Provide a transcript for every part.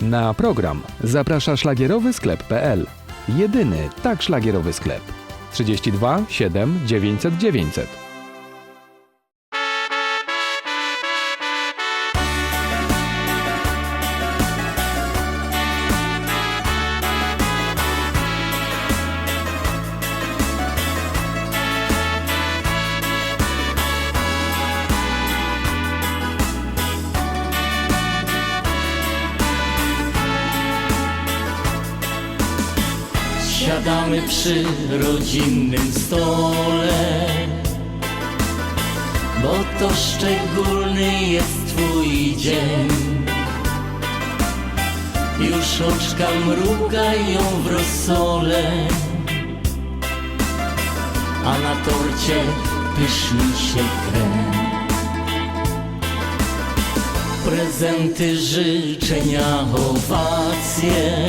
Na program zaprasza szlagierowy sklep.pl. Jedyny tak szlagierowy sklep. 32 7 900 900. Siadamy przy rodzinnym stole. Bo to szczególny jest twój dzień. Już oczka mrugają w rosole. A na torcie pyszni się krem. Prezenty, życzenia, owacje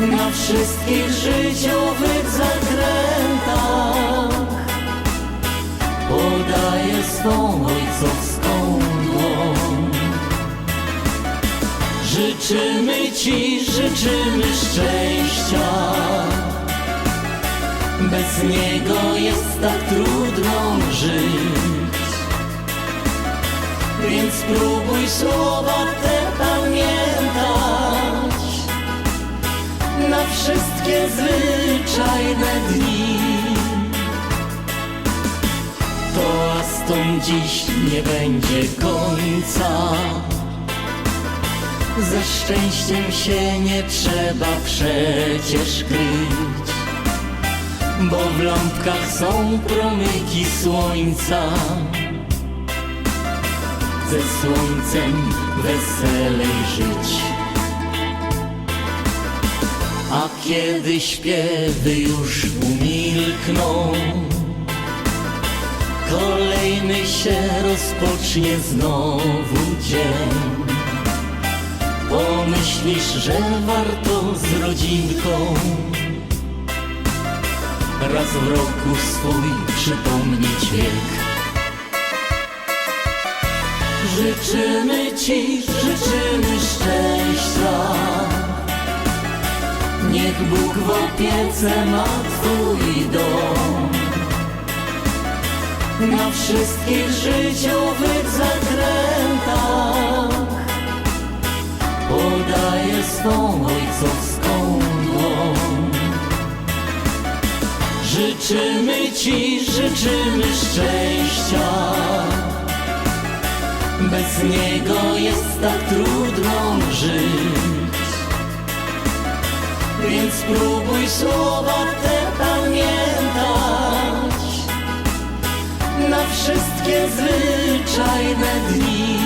na wszystkich życiowych zakrętach podaję swą ojcowską dłoń. Życzymy Ci, życzymy szczęścia. Bez niego jest tak trudno żyć. Więc spróbuj słowa te na wszystkie zwyczajne dni. Toastom dziś nie będzie końca. Ze szczęściem się nie trzeba przecież kryć, bo w lampkach są promyki słońca. Ze słońcem weselej żyć. A kiedy śpiewy już umilkną, kolejny się rozpocznie znowu dzień. Pomyślisz, że warto z rodzinką raz w roku swój przypomnieć wiek. Życzymy Ci, życzymy szczęścia. Niech Bóg w opiece ma Twój dom. Na wszystkich życiowych zakrętach Podaję swą ojcowską dłoń. Życzymy Ci, życzymy szczęścia. Bez niego jest tak trudno żyć więc spróbuj słowa te pamiętać na wszystkie zwyczajne dni.